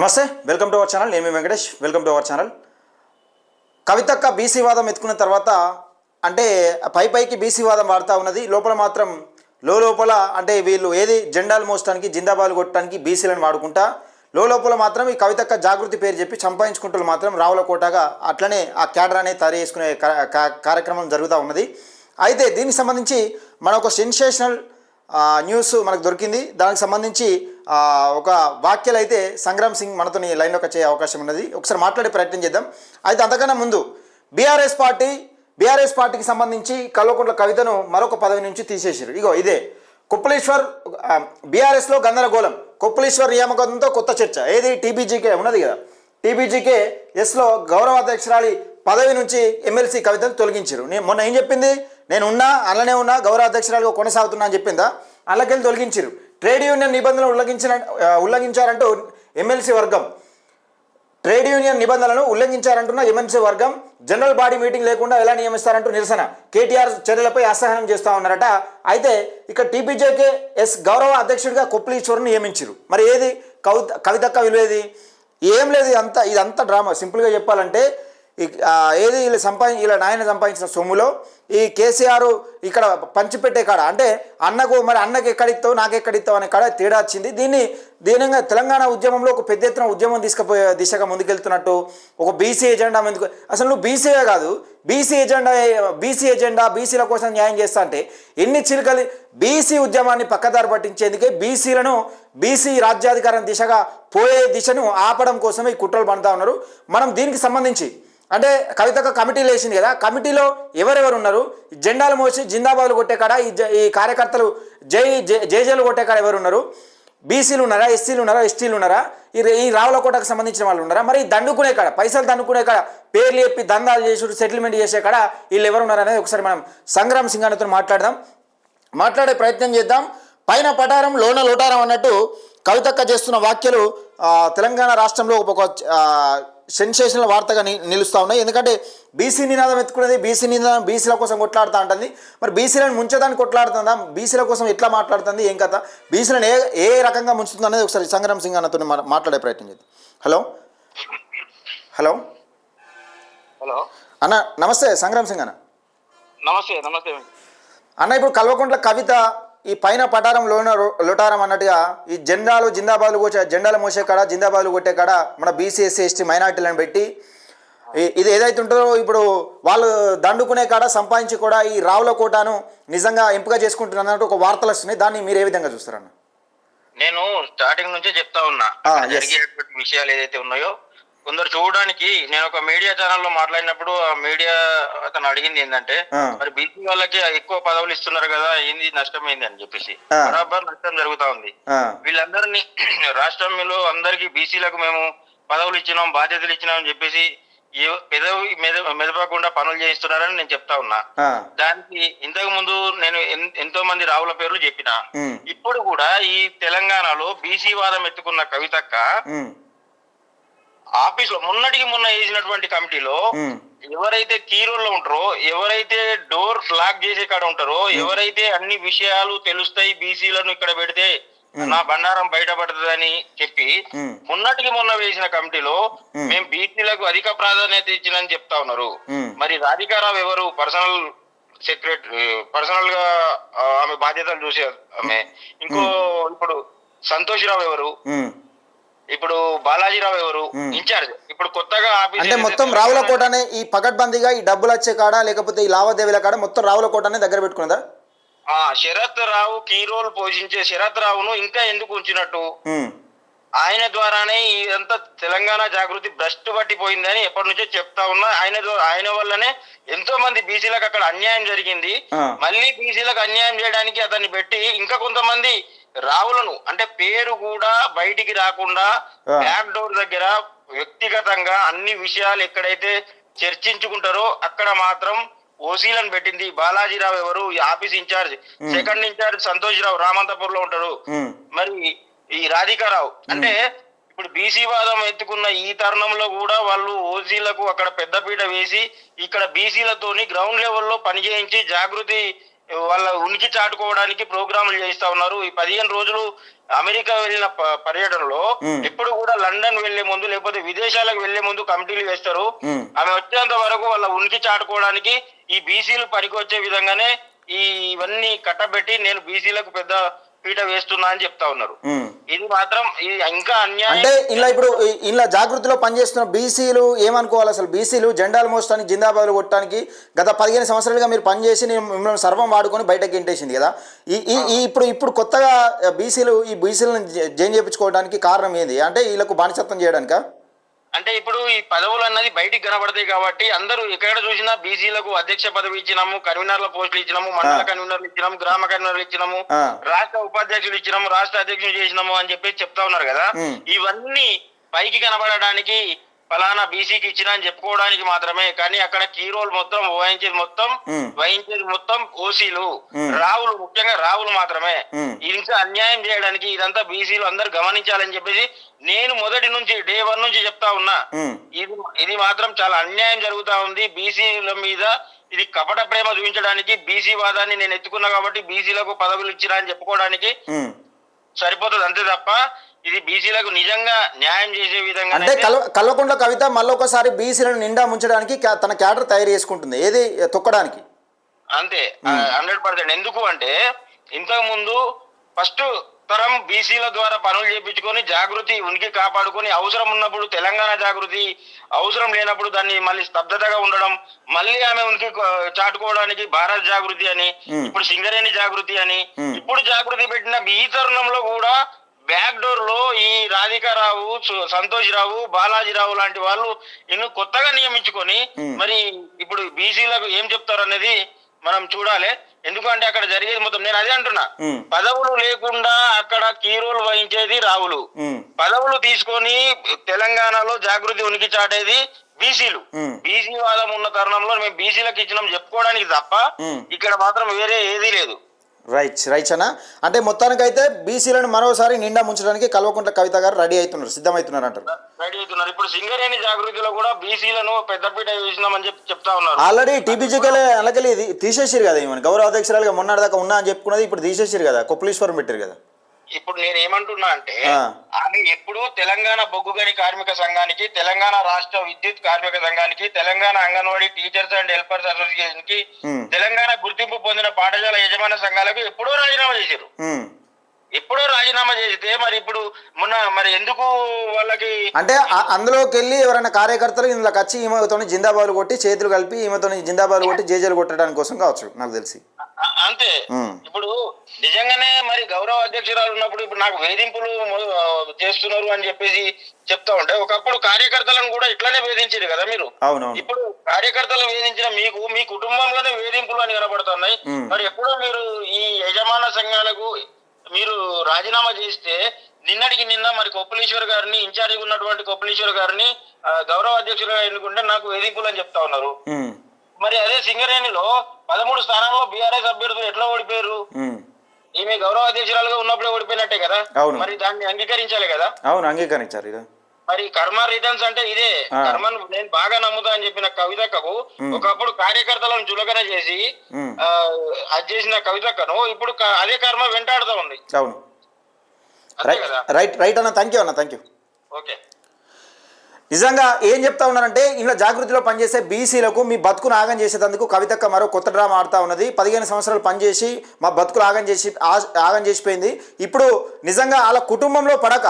నమస్తే welcome to our channel నేను మీ Venkatesh. Welcome to our channel కవితక్క బీసీ వాదం ఎత్తుకున్న తర్వాత అంటే పై పైకి బీసీ వాదం వాడుతూ ఉన్నది. లోపల మాత్రం లో లోపల అంటే వీళ్ళు ఏది జెండాలు మోసడానికి జిందాబాలు కొట్టడానికి బీసీలను వాడుకుంటా. లో లోపల మాత్రం ఈ కవితక్క జాగృతి పేరు చెప్పి సంపాదించుకుంటూ మాత్రం రావుల కోటగా అట్లనే ఆ క్యాడర్ అనేది తయారు చేసుకునే కార్యక్రమం జరుగుతూ ఉన్నది. అయితే దీనికి సంబంధించి మన ఒక సెన్సేషనల్ న్యూస్ మనకు దొరికింది. దానికి సంబంధించి ఒక వాక్యలు అయితే సంగ్రామ్ సింగ్ మనతో లైన్లోకి వచ్చే అవకాశం ఉన్నది. ఒకసారి మాట్లాడే ప్రయత్నం చేద్దాం. అయితే అంతకన్నా ముందు బీఆర్ఎస్ పార్టీ బీఆర్ఎస్ పార్టీకి సంబంధించి కల్వకుంట్ల కవితను మరొక పదవి నుంచి తీసేసారు ఇగో ఇదే. కుప్పలేశ్వర్ బీఆర్ఎస్లో గందరగోళం కుప్పలేశ్వర్ నియామకంతో కొత్త చర్చ. ఏది? టీబీజీకే ఉన్నది కదా. టీబీజీకే ఎస్లో గౌరవ అధ్యక్షురాలి పదవి నుంచి ఎమ్మెల్సీ కవితను తొలగించారు నేను మొన్న ఏం చెప్పింది? నేను ఉన్నా అలానే ఉన్నా గౌరవ అధ్యక్షురాలుగా కొనసాగుతున్నా అని చెప్పిందా? అలాకెళ్ళి తొలగించారు ట్రేడ్ యూనియన్ నిబంధనలు ఉల్లంఘించిన ఉల్లంఘించారంటూ ఎమ్మెల్సీ వర్గం. ట్రేడ్ యూనియన్ నిబంధనలను ఉల్లంఘించారంటున్న ఎమ్మెల్సీ వర్గం. జనరల్ బాడీ మీటింగ్ లేకుండా ఎలా నియమిస్తారంటూ నిరసన. కేటీఆర్ చర్యలపై అసహనం చేస్తా ఉన్నారట. అయితే ఇక టీపీజేకే ఎస్ గౌరవ అధ్యక్షుడిగా కొప్లీశ్వరుని నియమించారు మరి ఏది? కవిత కవితక్క విలువేది? ఏం లేదు ఇదంతా ఇదంతా డ్రామా. సింపుల్గా చెప్పాలంటే ఏది వీళ్ళు సంపాదించి వీళ్ళ నాయన సంపాదించిన సొమ్ములో ఈ కేసీఆర్ ఇక్కడ పంచిపెట్టే కాడ అంటే అన్నకు మరి అన్నకి ఎక్కడిస్తావు నాకు ఎక్కడిస్తావు అనే కాడ తేడా వచ్చింది. దీన్ని దీనిగా తెలంగాణ ఉద్యమంలో ఒక పెద్ద ఎత్తున ఉద్యమం తీసుకుపోయే దిశగా ముందుకెళ్తున్నట్టు ఒక బీసీ ఎజెండా ముందుకు అసలు నువ్వు బీసీయే కాదు బీసీ ఎజెండా బీసీ ఎజెండా బీసీల కోసం న్యాయం చేస్తా అంటే ఎన్ని చిలుకలు బీసీ ఉద్యమాన్ని పక్కదారి పట్టించేందుకే బీసీలను బీసీ రాజ్యాధికారం దిశగా పోయే దిశను ఆపడం కోసమే ఈ కుట్రలు పడుతూ ఉన్నారు. మనం దీనికి సంబంధించి అంటే కవితక కమిటీలు వేసింది కదా కమిటీలో ఎవరెవరు ఉన్నారు? జెండాలు మోసి జిందాబాదులు కొట్టే కాడ ఈ ఈ కార్యకర్తలు జై జై- జేజేలు కొట్టే కాడ ఎవరు ఉన్నారు? బీసీలు ఉన్నారా? ఎస్సీలు ఉన్నారా? ఎస్టీలు ఉన్నారా? ఈ ఈ రావులకోటకు సంబంధించిన వాళ్ళు ఉన్నారా? మరి దండుకునే కాడ పైసలు దండుకునే కాడ పేర్లు చెప్పి దందాలు చేసి సెటిల్మెంట్ చేసే కాడ వీళ్ళు ఎవరు ఉన్నారు అనేది ఒకసారి మనం సంగ్రామ్ సింగ్ అన్నతో మాట్లాడదాం. మాట్లాడే ప్రయత్నం చేద్దాం. పైన పటారం లోన లోటారం అన్నట్టు కవితక్క చేస్తున్న వ్యాఖ్యలు తెలంగాణ రాష్ట్రంలో ఒక సెన్సేషనల్ వార్తగా నిలుస్తూ ఉన్నాయి. ఎందుకంటే బీసీ నినాదం ఎత్తుకునేది బీసీ నినాదం బీసీల కోసం కొట్లాడుతూ ఉంటుంది మరి బీసీలను ముంచడానికి కొట్లాడుతుందా? బీసీల కోసం ఎట్లా మాట్లాడుతుంది? ఏం కథ? బీసీలను ఏ ఏ రకంగా ముంచుతుంది అనేది ఒకసారి సంగ్రామ్ సింగ్ అన్నతో మాట్లాడే ప్రయత్నం చేద్దాం. హలో? హలో? హలో? అన్న నమస్తే సంగ్రామ్ సింగ్ అన్న. నమస్తే నమస్తే. అన్న ఇప్పుడు కల్వకుంట్ల కవిత ఈ పైన పటారం లోన లోటారం అన్నట్టుగా ఈ జెండాలు జిందాబాదులు కొట్టే జెండాలు మోసే కాడ జిందాబాదులు కొట్టే కాడ మన బీసీ ఎస్సీ ఎస్టీ మైనార్టీలను పెట్టి ఇది ఏదైతే ఉంటుందో ఇప్పుడు వాళ్ళు దండుకునే కాడ సంపాదించి కూడా ఈ రావుల కోటను నిజంగా ఎంపిక చేసుకుంటున్నట్టు ఒక వార్తలు వస్తున్నాయి. దాన్ని మీరు ఏ విధంగా చూస్తారన్న? నేను స్టార్టింగ్ నుంచే చెప్తా ఉన్నా. జరిగేటువంటి విషయాలు ఏదైతే ఉన్నాయో కొందరు చూడడానికి నేను ఒక మీడియా ఛానల్లో మాట్లాడినప్పుడు ఆ మీడియా అతను అడిగింది ఏంటంటే. మరి బీసీ వాళ్ళకి ఎక్కువ పదవులు ఇస్తున్నారు కదా ఏంది నష్టం ఏంది అని చెప్పేసి. బరాబర్ నష్టం జరుగుతా ఉంది. వీళ్ళందరినీ రాష్ట్రంలో అందరికి బీసీలకు మేము పదవులు ఇచ్చినాం బాధ్యతలు ఇచ్చినాం అని చెప్పేసి ఏ- పెదవి మెద మెదపకుండా పనులు చేయిస్తున్నారని నేను చెప్తా ఉన్నా. దానికి ఇంతకు ముందు నేను ఎంతో మంది రావుల పేర్లు చెప్పిన. ఇప్పుడు కూడా ఈ తెలంగాణలో బీసీ వాదం ఎత్తుకున్న కవితక్క ఆఫీస్లో మొన్నటికి మొన్న వేసినటువంటి కమిటీలో ఎవరైతే కీరోల్లో ఉంటారో ఎవరైతే డోర్ లాక్ చేసే కాడ ఉంటారో ఎవరైతే అన్ని విషయాలు తెలుస్తాయి బీసీలను ఇక్కడ పెడితే నా బండారం బయటపడుతుందని చెప్పి మొన్నటికి మొన్న వేసిన కమిటీలో మేము బీసీలకు అధిక ప్రాధాన్యత ఇచ్చినని చెప్తా ఉన్నారు. మరి రాధికారావు ఎవరు? పర్సనల్ సెక్రటరీ పర్సనల్గా ఆమె బాధ్యతలు చూసే ఆమె. ఇంకో ఇప్పుడు సంతోష్ రావు ఎవరు. ఇప్పుడు బాలాజీరావు ఎవరు. ఇన్ఛార్జ్. ఇప్పుడు కొత్తగా అంటే మొత్తం రావుల కోటనే ఈ పకడ్బందీగా ఈ డబ్బులు వచ్చే కాడ లేకపోతే ఈ లావాదేవీల కాడ మొత్తం రావుల కోటనే దగ్గర పెట్టుకున్నదా? ఆ శరత్ రావు కీ రోల్ పోషించే శరత్ రావును ఇంకా ఎందుకు ఉంచినట్టు? ఆయన ద్వారానే ఇదంతా తెలంగాణ జాగృతి భ్రష్టు పట్టిపోయిందని ఎప్పటి నుంచో చెప్తా ఉన్నా. ఆయన ఆయన వల్లనే ఎంతో మంది బీసీలకు అక్కడ అన్యాయం జరిగింది. మళ్ళీ బీసీలకు అన్యాయం చేయడానికి అతన్ని పెట్టి ఇంకా కొంతమంది రావులను అంటే పేరు కూడా బయటికి రాకుండా. బ్యాక్ డోర్ దగ్గర వ్యక్తిగతంగా అన్ని విషయాలు ఎక్కడైతే చర్చించుకుంటారో అక్కడ మాత్రం ఓసీలను పెట్టింది బాలాజీరావు ఎవరు ఈ office incharge. Second incharge Santosh Rao రామంతపూర్లో ఉంటారు మరి ఈ రాధికారావు అంటే ఇప్పుడు బీసీ వాదం ఎత్తుకున్న ఈ తరుణంలో కూడా వాళ్ళు ఓసీలకు అక్కడ పెద్దపీట వేసి ఇక్కడ బీసీలతోని గ్రౌండ్ లెవెల్లో పని చేయించి జాగృతి వాళ్ళ ఉనికి చాటుకోవడానికి ప్రోగ్రాములు చేయిస్తా ఉన్నారు ఈ పదిహేను రోజులు అమెరికా వెళ్ళిన పర్యటనలో మ్మ్. ఎప్పుడు కూడా లండన్ వెళ్ళే ముందు లేకపోతే విదేశాలకు వెళ్ళే ముందు కమిటీలు వేస్తారు. ఆమె వచ్చేంత వరకు వాళ్ళ ఉనికి చాటుకోవడానికి ఈ బీసీలు పనికొచ్చే విధంగానే ఈ ఇవన్నీ కట్టబెట్టి నేను బీసీలకు పెద్ద పీట వేస్తున్నా అని చెప్తా ఉన్నారు. ఇది మాత్రం ఇది ఇంకా అన్యాయం. అంటే ఇలా ఇప్పుడు ఇలా జాగృతిలో పనిచేస్తున్న బీసీలు ఏమనుకోవాలి అసలు? బీసీలు జెండాలు మోసడానికి జిందాబాదులు కొట్టడానికి గత పదిహేను సంవత్సరాలుగా మీరు పనిచేసి నేను మిమ్మల్ని సర్వం వాడుకొని బయటకు గెంటేసింది కదా? ఈ ఇప్పుడు ఇప్పుడు కొత్తగా బీసీలు ఈ బీసీలను జైన్ చేయించుకోవడానికి కారణం ఏంది? అంటే వీళ్ళకు బానిసత్వం చేయడానికా? అంటే ఇప్పుడు ఈ పదవులు అన్నది బయటికి కనబడతాయి కాబట్టి అందరూ ఎక్కడ చూసినా బీసీలకు అధ్యక్ష పదవి ఇచ్చినాము కన్వీనర్ల పోస్టులు ఇచ్చినాము మండల. కన్వీనర్లు ఇచ్చినాము గ్రామ కన్వీనర్లు ఇచ్చినాము. రాష్ట్ర ఉపాధ్యక్షులు ఇచ్చినాము రాష్ట్ర అధ్యక్షులు చేసినాము అని చెప్పి చెప్తా ఉన్నారు కదా. ఇవన్నీ పైకి కనబడడానికి ఫలానా బీసీకి ఇచ్చిన అని చెప్పుకోవడానికి మాత్రమే కానీ అక్కడ కీ రోల్ మొత్తం వహించేది మొత్తం. వహించేది మొత్తం ఓసీలు. రావులు ముఖ్యంగా రావులు మాత్రమే ఇంకా అన్యాయం చేయడానికి ఇదంతా బీసీలు అందరు గమనించాలని చెప్పేసి నేను మొదటి నుంచి డే వన్ నుంచి చెప్తా ఉన్నా. ఇది ఇది మాత్రం చాలా అన్యాయం జరుగుతా ఉంది బీసీల మీద ఇది కపట ప్రేమ చూపించడానికి బీసీ వాదాన్ని నేను ఎత్తుకున్నా కాబట్టి బీసీలకు పదవులు ఇచ్చినా అని చెప్పుకోవడానికి. సరిపోతుంది అంతే తప్ప ఇది బీసీలకు నిజంగా న్యాయం చేసే విధంగా అంటే కల్వ కల్వకుంట్ల కవిత మళ్ళొకసారి బీసీలను నిండా ముంచడానికి తన క్యాడర్ తయారు చేసుకుంటుంది. ఏది? తొక్కడానికి. అంతే. Hundred percent. ఎందుకు అంటే ఇంతకు ముందు ఫస్ట్ తరం బీసీల ద్వారా పనులు చేపించుకొని జాగృతి ఉనికి కాపాడుకొని అవసరం ఉన్నప్పుడు తెలంగాణ జాగృతి అవసరం లేనప్పుడు దాన్ని మళ్ళీ స్తబ్దతగా ఉండడం మళ్ళీ ఆమె ఉనికి చాటుకోవడానికి భారత్ జాగృతి అని. ఇప్పుడు సింగరేణి జాగృతి అని. ఇప్పుడు జాగృతి పెట్టిన ఈ తరుణంలో కూడా బ్యాక్ డోర్లో ఈ రాధికారావు సంతోష్ రావు బాలాజీరావు లాంటి వాళ్ళు ఇನ್ನು కొత్తగా నియమించుకొని. మరి ఇప్పుడు బీసీలకు ఏం చెప్తారు అనేది మనం చూడాలి ఎందుకంటే అక్కడ జరిగేది మొత్తం నేను అదే అంటున్నా. పదవులు లేకుండా అక్కడ కీరోలు వహించేది రావులు. పదవులు తీసుకొని తెలంగాణలో జాగృతి ఉనికి చాటేది బీసీలు. బీసీ వాదం ఉన్న తరుణంలో మేము బీసీలకు ఇచ్చినాం చెప్పుకోవడానికి తప్ప. ఇక్కడ మాత్రం వేరే ఏదీ లేదు రైట్ రైట్ అన్న అంటే మొత్తానికైతే బీసీలను మరోసారి నిండా ముంచడానికి కల్వకుంట్ల కవిత గారు రెడీ అవుతున్నారు సిద్ధమవుతున్నారు అంటారు. రెడీ అవుతున్నారు. ఇప్పుడు సింగరేణి జాగృతిలో కూడా బీసీలను పెద్దపీట వేసినామని చెప్పి చెప్తా ఉన్నారు. ఆల్రెడీ టీబీజీకెళ్ళి అలాగే తీసేసారు కదా ఈమెను. గౌరవ అధ్యక్షురాలుగా మొన్నటిదాకా ఉన్నా అని చెప్పుకున్నది ఇప్పుడు తీసేసారు కదా కొప్పలీశ్వరం పెట్టారు కదా. ఇప్పుడు నేను ఏమంటున్నా అంటే. ఆమె ఎప్పుడు తెలంగాణ బొగ్గుగని కార్మిక సంఘానికి తెలంగాణ రాష్ట్ర విద్యుత్ కార్మిక సంఘానికి Telangana Anganwadi teachers and helpers అసోసియేషన్కి. Telangana గుర్తింపు పొందిన పాఠశాల యజమాన సంఘాలకు ఎప్పుడో రాజీనామా చేశారు. ఎప్పుడో రాజీనామా చేస్తే మరి ఇప్పుడు మొన్న మరి ఎందుకు వాళ్ళకి అంటే అందులోకి వెళ్ళి ఎవరైనా కార్యకర్తలు ఇందులోకి వచ్చి ఈమెతో జిందాబాదులు కొట్టి చేతులు కలిపి ఈమెతో జిందాబాదులు కొట్టి జేజేలు కొట్టడానికి కోసం కావచ్చు నాకు తెలిసి అంతే. ఇప్పుడు నిజంగానే మరి గౌరవ అధ్యక్షురాలు ఉన్నప్పుడు ఇప్పుడు నాకు వేధింపులు చేస్తున్నారు అని చెప్పేసి చెప్తా ఉంటే ఒకప్పుడు కార్యకర్తలను కూడా ఇట్లానే వేధించారు కదా మీరు ఇప్పుడు కార్యకర్తలు వేధించిన మీకు మీ కుటుంబంలోనే వేధింపులు అని కనబడుతున్నాయి. మరి ఎప్పుడో మీరు ఈ యజమాన సంఘాలకు మీరు రాజీనామా చేస్తే నిన్నటికి నిన్న మరి కొప్పలీశ్వర్ గారిని ఇన్ఛార్జిగా ఉన్నటువంటి కొప్పలీశ్వర్ గారిని గౌరవ అధ్యక్షులుగా ఎన్నుకుంటే నాకు వేధింపులు అని చెప్తా ఉన్నారు. మరి అదే సింగరేణిలో పదమూడు స్థానాల్లో బీఆర్ఎస్ అభ్యర్థులు ఎట్లా ఓడిపోయారు. ఈమె గౌరవ అధ్యక్షురాలుగా ఉన్నప్పుడే ఓడిపోయినట్టే కదా? అవును. మరి దాన్ని అంగీకరించాలి కదా? అవును అంగీకరించారు ఇది మరి కర్మ రిటర్న్స్ అంటే ఇదే. కర్మను నేను బాగా నమ్ముతా అని చెప్పిన కవితక్కకు ఒకప్పుడు కార్యకర్తలను చులకన చేసి అది చేసిన కవితక్కను ఇప్పుడు అదే కర్మ వెంటాడుతూ ఉంది. అవును. రైట్ రైట్ అన్న థ్యాంక్ యూ అన్న థ్యాంక్ యూ ఓకే. నిజంగా ఏం చెప్తా ఉన్నారంటే ఇలా జాగృతిలో పనిచేసే బీసీలకు మీ బతుకును ఆగం చేసేందుకు కవితక్క మరో కొత్త డ్రామా ఆడుతూ ఉన్నది. పదిహేను సంవత్సరాలు పనిచేసి మా బతుకులు ఆగం చేసి ఆగం చేసిపోయింది. ఇప్పుడు నిజంగా వాళ్ళ కుటుంబంలో పడక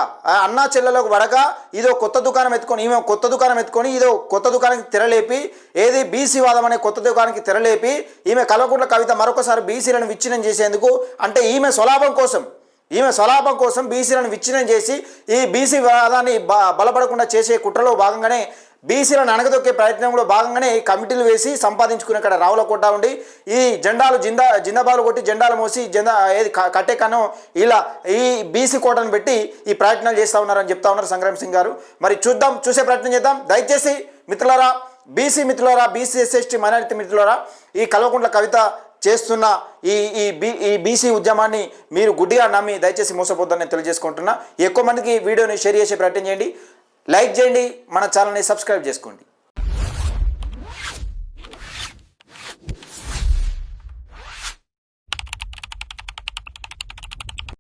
అన్నా చెల్లెలకు పడక ఇదో కొత్త దుకాణం ఎత్తుకొని ఈమె కొత్త దుకాణం ఎత్తుకొని ఇదో కొత్త దుకాణానికి తెరలేపి ఏది బీసీ వాదం అనే కొత్త దుకాణానికి తెరలేపి ఈమె కలవకుండా కవిత మరొకసారి బీసీలను విచ్ఛిన్నం చేసేందుకు అంటే ఈమె స్వలాభం కోసం ఈమె స్వలాభం కోసం బీసీలను విచ్ఛిన్నం చేసి ఈ బీసీ వాదాన్ని బ బలపడకుండా చేసే కుట్రలో భాగంగానే బీసీలను అణగదొక్కే ప్రయత్నంలో భాగంగానే ఈ కమిటీలు వేసి సంపాదించుకునే ఇక్కడ రావుల కొట్టా ఉండి ఈ జెండాలు జిందా జిందాబాలు కొట్టి జెండాలు మోసి జెండా ఏది కట్టే కను ఇలా ఈ బీసీ కోటను పెట్టి ఈ ప్రయత్నాలు చేస్తూ ఉన్నారని చెప్తా ఉన్నారు సంగ్రామ్ సింగ్ గారు. మరి చూద్దాం చూసే ప్రయత్నం చేద్దాం. దయచేసి మిత్రులారా బీసీ మిత్రులారా బీసీ ఎస్ఎస్టీ మైనారిటీ మిత్రులారా ఈ కల్వకుంట్ల కవిత చేస్తున్న ఈ ఈ బీ ఈ బీసీ ఉద్యమాన్ని మీరు గుడ్డిగా నమ్మి దయచేసి మోసపోద్దని నేను తెలియజేసుకుంటున్నా. ఎక్కువ మందికి వీడియోని షేర్ చేసే ప్రయత్నం చేయండి. లైక్ చేయండి. మన ఛానల్ని సబ్స్క్రైబ్ చేసుకోండి.